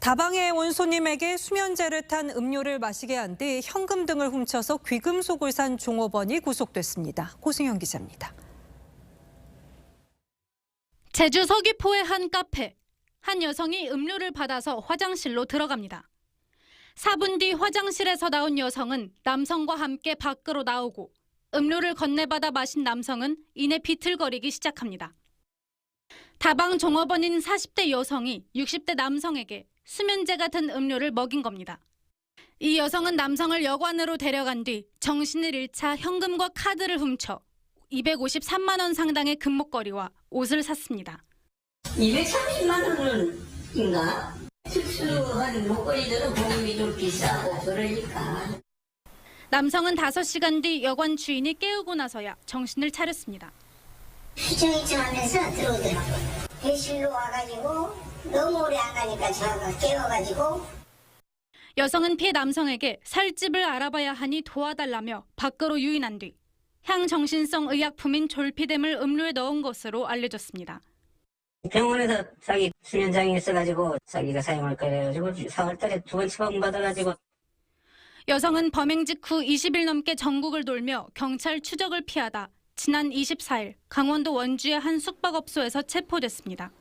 다방에 온 손님에게 수면제를 탄 음료를 마시게 한 뒤 현금 등을 훔쳐서 귀금속을 산 종업원이 구속됐습니다. 고승현 기자입니다. 제주 서귀포의 한 카페. 한 여성이 음료를 받아서 화장실로 들어갑니다. 4분 뒤 화장실에서 나온 여성은 남성과 함께 밖으로 나오고 음료를 건네받아 마신 남성은 이내 비틀거리기 시작합니다. 다방 종업원인 40대 여성이 60대 남성에게 수면제 같은 음료를 먹인 겁니다. 이 여성은 남성을 여관으로 데려간 뒤 정신을 잃자 현금과 카드를 훔쳐 253만 원 상당의 금목걸이와 옷을 샀습니다. 230만 원인가? 특수한 목걸이들은 보험이 좀 비싸고 그러니까 남성은 5시간 뒤 여관 주인이 깨우고 나서야 정신을 차렸습니다. 휘청휘청 하면서 들어오더라고요. 배실로 와가지고 너무 오래 안 가니까 저가 깨워가지고 여성은 피해 남성에게 살집을 알아봐야 하니 도와달라며 밖으로 유인한 뒤 향정신성 의약품인 졸피뎀을 음료에 넣은 것으로 알려졌습니다. 병원에서 자기 수면장애 있어가지고 자기가 사용할 거래가지고 4월달에 두 번 처방받아가지고 여성은 범행 직후 20일 넘게 전국을 돌며 경찰 추적을 피하다 지난 24일 강원도 원주의 한 숙박업소에서 체포됐습니다.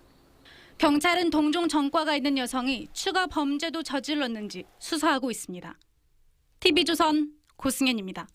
경찰은 동종 전과가 있는 여성이 추가 범죄도 저질렀는지 수사하고 있습니다. TV조선 고승현입니다.